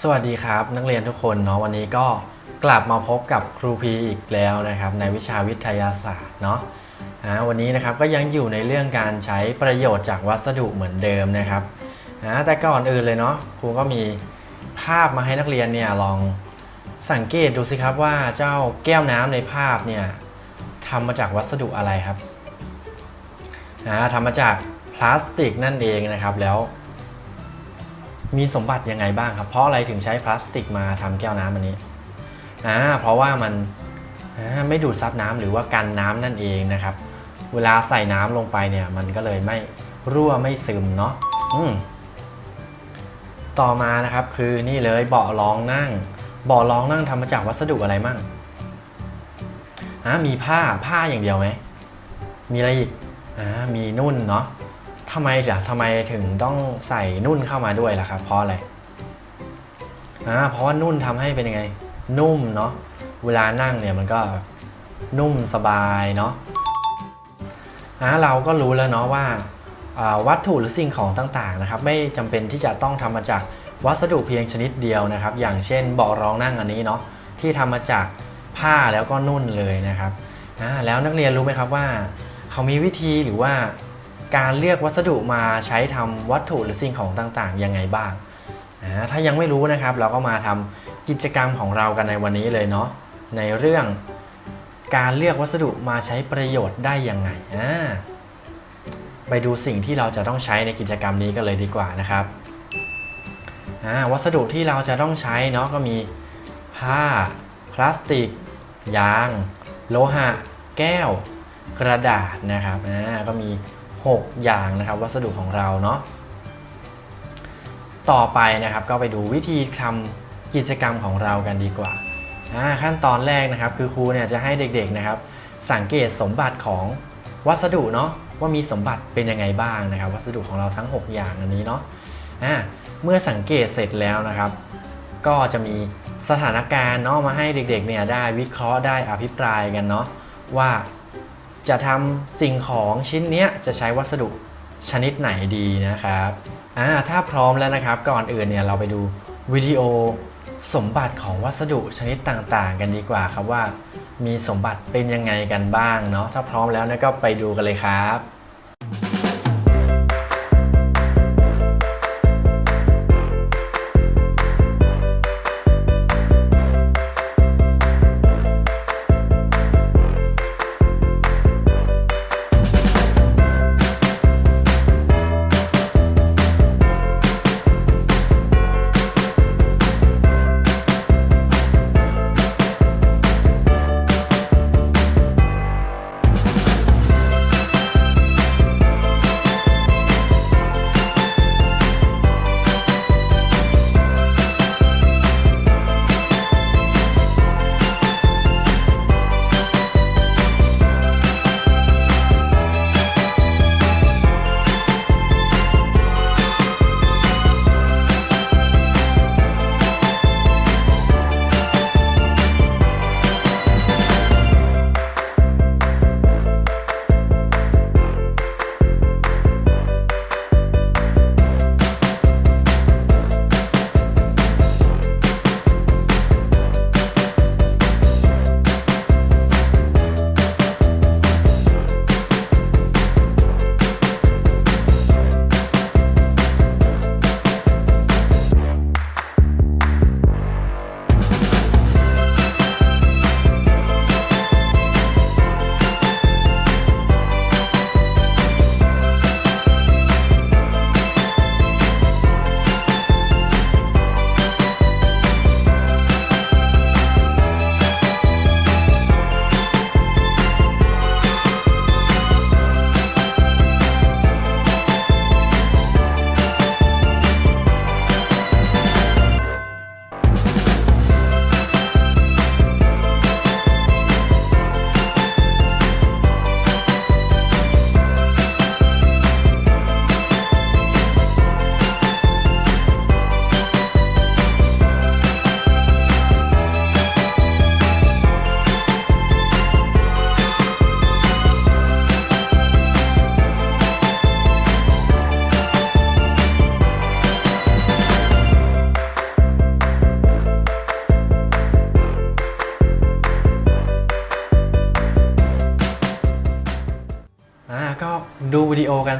สวัสดีครับ นักเรียนทุกคนเนาะวันนี้ก็กลับมาพบกับครูพีอีกแล้วนะครับ ในวิชาวิทยาศาสตร์เนาะอ่าวันนี้นะครับก็ยังอยู่ในเรื่องการใช้ประโยชน์จากวัสดุเหมือนเดิมนะครับอ่าแต่ก่อนอื่นเลยเนาะครูก็มีภาพมาให้นักเรียนเนี่ยลองสังเกตดูสิครับว่าเจ้าแก้วน้ำในภาพเนี่ยทำมาจากวัสดุอะไรครับอ่าทำมาจากพลาสติกนั่นเองนะครับแล้ว มีสมบัติยังไงบ้างครับ เพราะอะไรถึงใช้พลาสติกมาทำแก้วน้ำอันนี้อ่าเพราะว่ามันไม่ดูดซับน้ำหรือว่ากันน้ำนั่นเองนะครับ เวลาใส่น้ำลงไปเนี่ย มันก็เลยไม่รั่วไม่ซึมเนาะอืมต่อมานะครับ คือนี่เลยเบาะรองนั่งเบาะรองนั่งทำมาจากวัสดุอะไรมั่งอ่ามีผ้าผ้าอย่างเดียวไหมมีอะไรอีกอ่ามีนุ่นเนาะ ทำไมล่ะทำไมถึงต้องใส่นุ่นเข้ามาด้วยล่ะครับ เพราะอะไรอ่าเพราะว่านุ่นทำให้เป็นยังไง นุ่มเนาะเวลานั่งเนี่ยมันก็นุ่มสบายเนาะอ่าเราก็รู้แล้วเนาะว่าวัตถุหรือสิ่งของต่างๆนะครับ ไม่จำเป็นที่จะต้องทำมาจากวัสดุเพียงชนิดเดียวนะครับ อย่างเช่นเบาะรองนั่งอันนี้เนาะที่ทำมาจากผ้าแล้วก็นุ่นเลยนะครับอ่าแล้วนักเรียนรู้ไหมครับว่า เขามีวิธีหรือว่า การเลือกวัสดุมาใช้ทำวัตถุหรือสิ่งของต่างๆ ยังไงบ้างถ้ายังไม่รู้นะครับ เราก็มาทำกิจกรรมของเรากันในวันนี้เลยเนาะในเรื่องการเลือกวัสดุมาใช้ประโยชน์ได้ยังไงอ่าไปดูสิ่งที่เราจะต้องใช้ในกิจกรรมนี้กันเลยดีกว่านะครับวัสดุที่เราจะต้องใช้เนาะก็มีผ้า พลาสติก ยาง โลหะ แก้ว กระดาษนะครับก็มี 6 อย่างนะครับ วัสดุของเราเนาะต่อไปนะครับก็ไปดูวิธีทำกิจกรรมของเรากันดีกว่าขั้นตอนแรกนะครับคือครูเนี่ยจะให้เด็กๆนะครับ สังเกตสมบัติของวัสดุเนาะว่ามีสมบัติเป็นยังไงบ้างนะครับ วัสดุของเราทั้ง 6 อย่างอันนี้เนาะเมื่อสังเกตเสร็จแล้วนะครับ ก็จะมีสถานการณ์เนาะมาให้เด็กๆเนี่ยได้วิเคราะห์ได้อภิปรายกันเนาะว่า จะทำสิ่งของชิ้นนี้จะใช้วัสดุชนิดไหนดีนะครับอ่าถ้าพร้อมแล้วนะครับ ก่อนอื่นเนี่ยเราไปดูวิดีโอสมบัติของวัสดุชนิดต่างๆ กันดีกว่าครับว่า มีสมบัติเป็นยังไงกันบ้างเนาะถ้าพร้อมแล้วนะก็ไปดูกันเลยครับ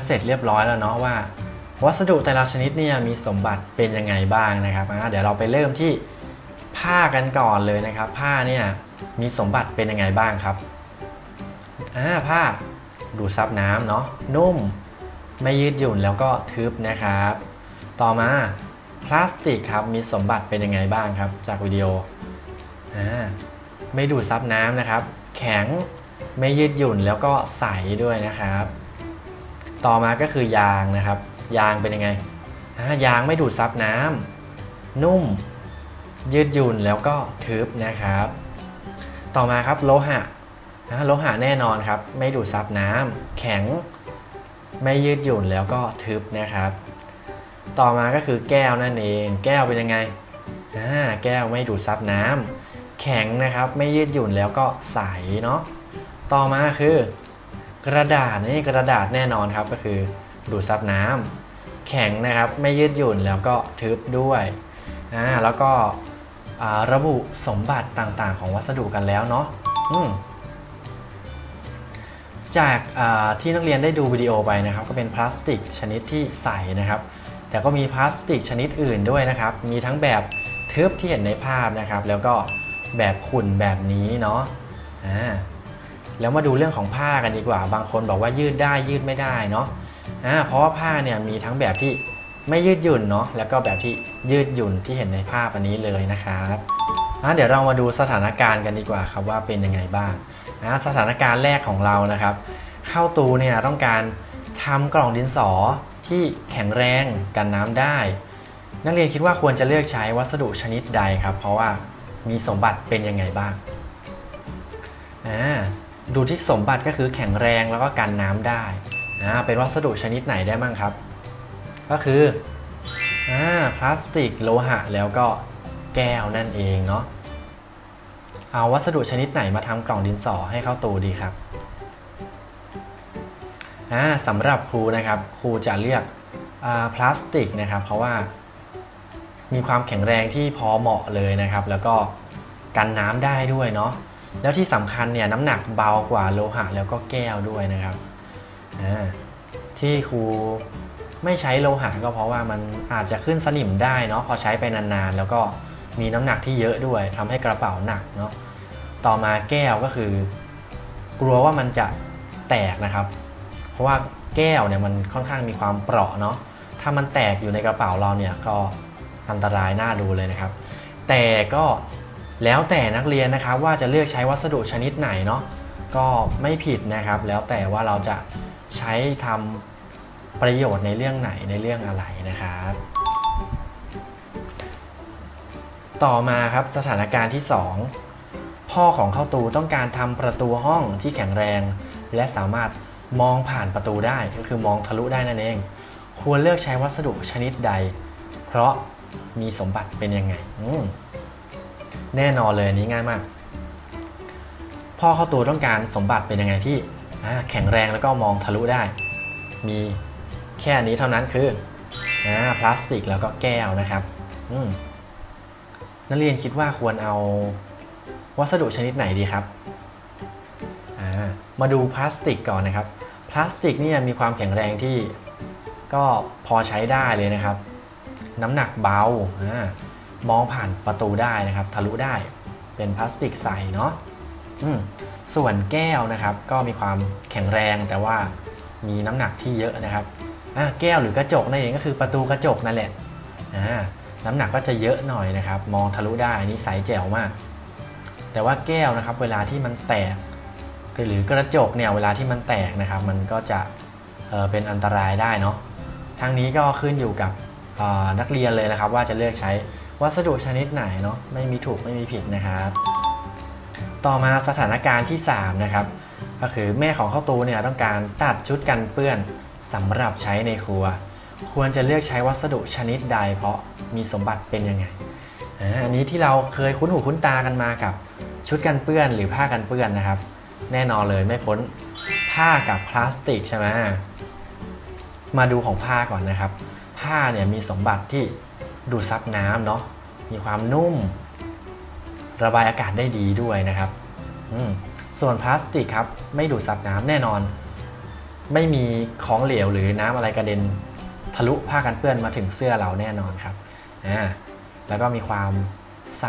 เสร็จเรียบร้อยแล้วเนาะว่า วัสดุแต่ละชนิดเนี่ยมีสมบัติเป็นยังไงบ้างนะครับเดี๋ยวเราไปเริ่มที่ผ้ากันก่อนเลยนะครับ ผ้าเนี่ยมีสมบัติเป็นยังไงบ้างครับอ่าผ้าดูดซับน้ำเนาะนุ่มไม่ยืดหยุ่นแล้วก็ทึบนะครับ ต่อมาพลาสติกครับมีสมบัติเป็นยังไงบ้างครับ จากวิดีโออ่าไม่ดูดซับน้ำนะครับ แข็งไม่ยืดหยุ่นแล้วก็ใสด้วยนะครับ ต่อมาก็คือยางนะครับ ยางเป็นยังไงยางไม่ดูดซับน้ำนุ่ม ยืดหยุ่นแล้วก็ทึบนะครับ ต่อมาครับโลหะโลหะแน่นอนครับ ไม่ดูดซับน้ำแข็ง ไม่ยืดหยุ่นแล้วก็ทึบนะครับ ต่อมาก็คือแก้วนั่นเอง แก้วเป็นยังไงแก้วไม่ดูดซับน้ำแข็งนะครับ ไม่ยืดหยุ่นแล้วก็ใสเนาะต่อมาคือ กระดาษนี่กระดาษแน่นอนครับก็คือดูดซับน้ำแข็งนะครับไม่ยืดหยุ่นแล้วก็ทึบด้วยอ่าแล้วก็ระบุสมบัติต่างๆ ของวัสดุกันแล้วเนาะจากที่นักเรียนได้ดูวิดีโอไปนะครับ ก็เป็นพลาสติกชนิดที่ใสนะครับ แต่ก็มีพลาสติกชนิดอื่นด้วยนะครับ มีทั้งแบบทึบที่เห็นในภาพนะครับ แล้วก็แบบขุ่นแบบนี้เนาะอ่า แล้วมาดูเรื่องของผ้ากันดีกว่า บางคนบอกว่ายืดได้ยืดไม่ได้เนาะอ่าเพราะว่าผ้าเนี่ยมีทั้งแบบที่ไม่ยืดหยุ่นเนาะแล้วก็แบบที่ยืดหยุ่นที่เห็นในภาพอันนี้เลยนะครับอ่าเดี๋ยวเรามาดูสถานการณ์กันดีกว่าครับว่าเป็นยังไงบ้างสถานการณ์แรกของเรานะครับ เข้าตูเนี่ยต้องการทำกล่องดินสอที่แข็งแรงกันน้ำได้ นักเรียนคิดว่าควรจะเลือกใช้วัสดุชนิดใดครับ เพราะว่ามีสมบัติเป็นยังไงบ้างอ่า ดูที่สมบัติก็คือแข็งแรงแล้วก็กันน้ำได้อ่าเป็นวัสดุชนิดไหนได้บ้างครับ ก็คืออ่าพลาสติกโลหะแล้วก็แก้วนั่นเองเนาะเอาวัสดุชนิดไหนมาทำกล่องดินสอให้เข้าตูดีครับอ่าสำหรับครูนะครับครูจะเลือกพลาสติกนะครับ เพราะว่ามีความแข็งแรงที่พอเหมาะเลยนะครับ แล้วก็กันน้ำได้ด้วยเนาะ แล้วที่สำคัญเนี่ยน้ำหนักเบากว่าโลหะแล้วก็แก้วด้วยนะครับที่ครูไม่ใช้โลหะก็เพราะว่ามันอาจจะขึ้นสนิมได้เนาะพอใช้ไปนานๆ แล้วก็มีน้ำหนักที่เยอะด้วยทำให้กระเป๋าหนักเนาะต่อมาแก้วก็คือ กลัวว่ามันจะแตกนะครับ เพราะว่าแก้วเนี่ยมันค่อนข้างมีความเปราะเนาะถ้ามันแตกอยู่ในกระเป๋าเราเนี่ยก็อันตรายน่าดูเลยนะครับ แต่ก็ แล้วแต่นักเรียนนะครับว่าจะเลือกใช้วัสดุชนิดไหนเนาะก็ไม่ผิดนะครับ แล้วแต่ว่าเราจะใช้ทำประโยชน์ในเรื่องไหนในเรื่องอะไรนะครับต่อมาครับสถานการณ์ที่ 2 พ่อของเข้าตูต้องการทำประตูห้องที่แข็งแรง และสามารถมองผ่านประตูได้ก็คือมองทะลุได้นั่นเอง ควรเลือกใช้วัสดุชนิดใด เพราะมีสมบัติเป็นยังไงอื แน่นอนเลยอันนี้ง่ายมาก พ่อเข้าตัวต้องการสมบัติเป็นยังไงที่แข็งแรงแล้วก็มองทะลุได้ มีแค่นี้เท่านั้นคืออพลาสติกแล้วก็แก้วนะครับนักเรียนคิดว่าควรเอาวัสดุชนิดไหนดีครับ มาดูพลาสติกก่อนนะครับ พลาสติกเนี่ยมีความแข็งแรงที่ก็พอใช้ได้เลยนะครับ น้ำหนักเบา มองผ่านประตูได้นะครับ ทะลุได้เป็นพลาสติกใสเนาะส่วนแก้วนะครับ ก็มีความแข็งแรงแต่ว่ามีน้ำหนักที่เยอะนะครับแก้วหรือกระจกนั่นเองก็คือประตูกระจกนั่นแหละน้ำหนักก็จะเยอะหน่อยนะครับ มองทะลุได้อันนี้ใสแจ๋วมาก แต่ว่าแก้วนะครับ เวลาที่มันแตก หรือกระจกเนี่ยเวลาที่มันแตกนะครับ มันก็จะเเป็นอันตรายได้เนาะทั้งนี้ก็ขึ้นอยู่กับนักเรียนเลยนะครับ ว่าจะเลือกใช้ วัสดุชนิดไหนเนาะไม่มีถูกไม่มีผิดนะครับ ต่อมาสถานการณ์ที่ 3 นะครับ ก็คือแม่ของข้าวตูเนี่ยต้องการตัดชุดกันเปื้อนสำหรับใช้ในครัว ควรจะเลือกใช้วัสดุชนิดใด เพราะมีสมบัติเป็นยังไงอันนี้ที่เราเคยคุ้นหูคุ้นตากันมากับชุดกันเปื้อนหรือผ้ากันเปื้อนนะครับ แน่นอนเลยไม่พ้นผ้ากับพลาสติกใช่ไหมมาดูของผ้าก่อนนะครับ ผ้าเนี่ยมีสมบัติที่ ดูดซับน้ำเนาะมีความนุ่ม ระบายอากาศได้ดีด้วยนะครับส่วนพลาสติกครับ ไม่ดูดซับน้ำแน่นอน ไม่มีของเหลวหรือน้ำอะไรกระเด็นทะลุผ้ากันเปื้อนมาถึงเสื้อเราแน่นอนครับอ่าแล้วก็มีความใส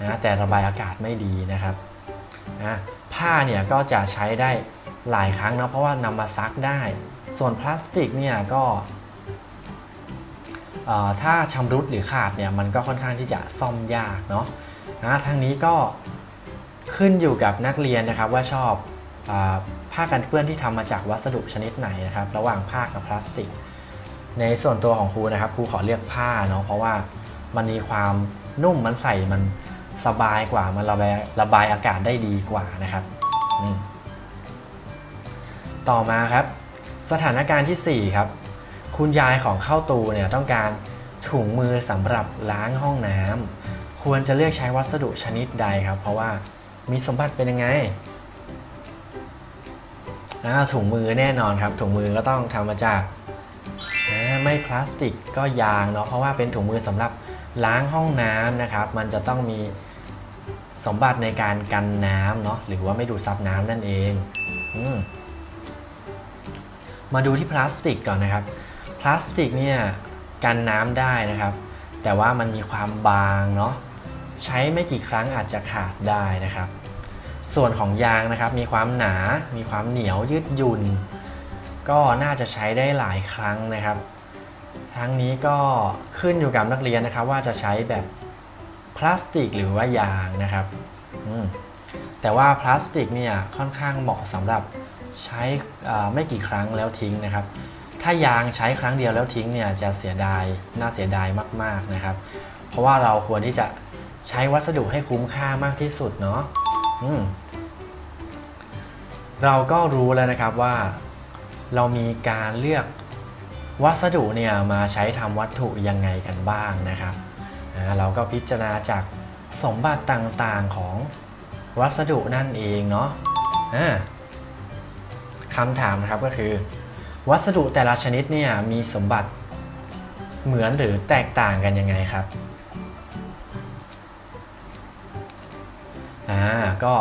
นะแต่ระบายอากาศไม่ดีนะครับอ่าผ้าเนี่ยก็จะใช้ได้หลายครั้งเนาะเพราะว่านำมาซักได้ ส่วนพลาสติกเนี่ยก็ ถ้าชำรุดหรือขาดเนี่ยมันก็ค่อนข้างที่จะซ่อมยากเนาะนะทั้งนี้ก็ขึ้นอยู่กับนักเรียนนะครับว่าชอบอผ้ากันเปื้อนที่ทำมาจากวัสดุชนิดไหนนะครับ ระหว่างผ้ากับพลาสติก ในส่วนตัวของครูนะครับครูขอเลือกผ้าเนาะเพราะว่ามันมีความนุ่มมันใส่มันสบายกว่ามันระบายระบายอากาศได้ดีกว่านะครับต่อมาครับ สถานการณ์ทีสี่4ครับ คุณยายของเข้าตูเนี่ยต้องการถุงมือสำหรับล้างห้องน้ำควรจะเลือกใช้วัสดุชนิดใดครับ เพราะว่ามีสมบัติเป็นยังไงอ่าถุงมือแน่นอนครับ ถุงมือก็ต้องทำมาจากไม่พลาสติกก็ยางเนาะเพราะว่าเป็นถุงมือสำหรับล้างห้องน้ำนะครับ มันจะต้องมีสมบัติในการกันน้ำเนาะหรือว่าไม่ดูดซับน้ำนั่นเองอมมาดูที่พลาสติกก่อนนะครับ พลาสติกเนี่ยกันน้ำได้นะครับ แต่ว่ามันมีความบางเนาะใช้ไม่กี่ครั้งอาจจะขาดได้นะครับ ส่วนของยางนะครับ มีความหนา มีความเหนียวยืดหยุ่น ก็น่าจะใช้ได้หลายครั้งนะครับ ทั้งนี้ก็ขึ้นอยู่กับนักเรียนนะครับ ว่าจะใช้แบบพลาสติกหรือว่ายางนะครับแต่ว่าพลาสติกเนี่ยค่อนข้างเหมาะสำหรับใช้ไม่กี่ครั้งแล้วทิ้งนะครับ ถ้ายางใช้ครั้งเดียวแล้วทิ้งเนี่ยจะเสียดายน่าเสียดายมากๆนะครับ เพราะว่าเราควรที่จะใช้วัสดุให้คุ้มค่ามากที่สุดเนาะเราก็รู้แล้วนะครับว่า เรามีการเลือกวัสดุเนี่ยมาใช้ทำวัตถุยังไงกันบ้างนะครับ เราก็พิจารณาจากสมบัติต่างๆของวัสดุนั่นเองเนาะอ่าคำถามนะครับก็คือ วัสดุแต่ละชนิดเนี่ยมีสมบัติเหมือนหรือแตกต่างกันยังไงครับอ่าก็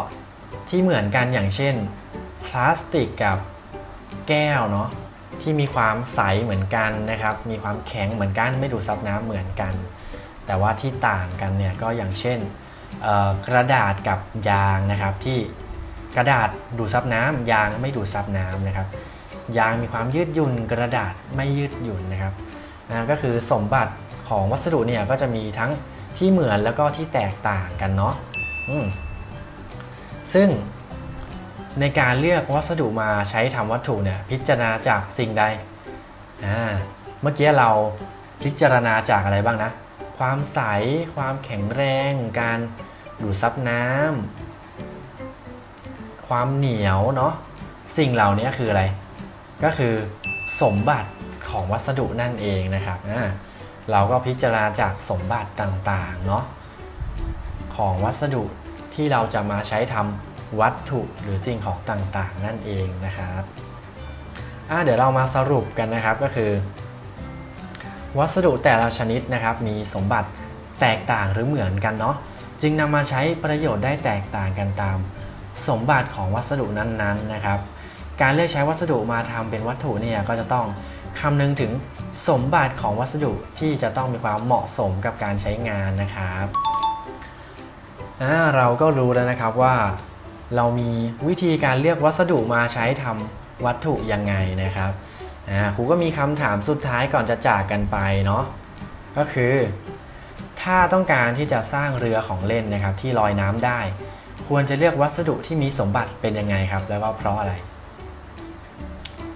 ที่เหมือนกันอย่างเช่น พลาสติกกับแก้วเนาะที่มีความใสเหมือนกันนะครับ มีความแข็งเหมือนกันไม่ดูดซับน้ำเหมือนกัน แต่ว่าที่ต่างกันเนี่ยก็อย่างเช่นกระดาษกับยางนะครับที่กระดาษดูดซับน้ำยางไม่ดูดซับน้ำนะครับ ยางมีความยืดหยุ่นกระดาษไม่ยืดหยุ่นนะครับนะก็คือสมบัติของวัสดุเนี่ยก็จะมีทั้งที่เหมือนแล้วก็ที่แตกต่างกันเนาะซึ่งในการเลือกวัสดุมาใช้ทำวัตถุเนี่ยพิจารณาจากสิ่งใดเมื่อกี้เราพิจารณาจากอะไรบ้างนะ ความใส ความแข็งแรง การดูดซับน้ำความเหนียวเนาะสิ่งเหล่านี้คืออะไร ก็คือสมบัติของวัสดุนั่นเองนะครับเราก็พิจารณาจากสมบัติต่างๆเนาะของวัสดุที่เราจะมาใช้ทำวัตถุหรือสิ่งของต่างๆ นั่นเองนะครับเดี๋ยวเรามาสรุปกันนะครับก็คือ วัสดุแต่ละชนิดนะครับ มีสมบัติแตกต่างหรือเหมือนกันเนาะจึงนำมาใช้ประโยชน์ได้แตกต่างกันตาม สมบัติของวัสดุนั้นๆนะครับ การเลือกใช้วัสดุมาทำเป็นวัตถุเนี่ยก็จะต้องคำนึงถึงสมบัติของวัสดุที่จะต้องมีความเหมาะสมกับการใช้งานนะครับเราก็รู้แล้วนะครับว่า เรามีวิธีการเลือกวัสดุมาใช้ทำวัตถุยังไงนะครับครูก็มีคำถามสุดท้ายก่อนจะจากกันไปเนาะก็คือ ถ้าต้องการที่จะสร้างเรือของเล่นนะครับที่ลอยน้ำได้ ควรจะเลือกวัสดุที่มีสมบัติเป็นยังไงครับ แล้วก็เพราะอะไร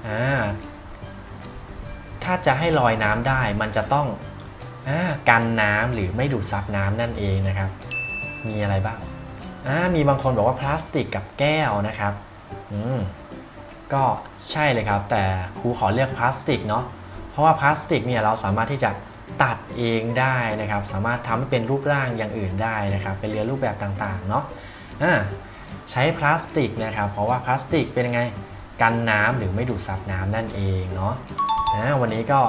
อ่าถ้าจะให้ลอยน้ำได้มันจะต้องอกันน้ำหรือไม่ดูดซับน้ำนั่นเองนะครับ มีอะไรบ้างมีบางคนบอกว่าพลาสติกกับแก้วนะครับอืมก็ใช่เลยครับ แต่ครูขอเลือกพลาสติกเนาะเพราะว่าพลาสติกเนี่ยเราสามารถที่จะตัดเองได้นะครับ สามารถทำให้เป็นรูปร่างอย่างอื่นได้นะครับ เป็นเรือรูปแบบต่างๆเนาะอ่าใช้พลาสติกนะครับ เพราะว่าพลาสติกเป็นยังไง กันน้ำหรือไม่ดูดซับน้ำนั่นเองเนาะอ่าวันนี้ก็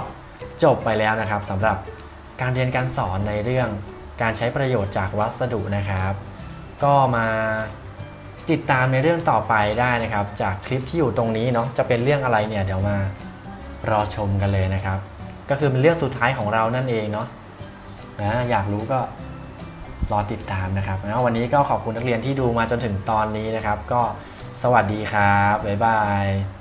จบไปแล้วนะครับสำหรับการเรียนการสอนในเรื่องการใช้ประโยชน์จากวัสดุนะครับ ก็มาติดตามในเรื่องต่อไปได้นะครับ จากคลิปที่อยู่ตรงนี้เนาะจะเป็นเรื่องอะไรเนี่ยเดี๋ยวมารอชมกันเลยนะครับ ก็คือเป็นเรื่องสุดท้ายของเรานั่นเองเนาะนะอยากรู้ก็รอติดตามนะครับนะวันนี้ก็ขอบคุณนักเรียนที่ดูมาจนถึงตอนนี้นะครับ ก็ สวัสดีครับ บ๊ายบาย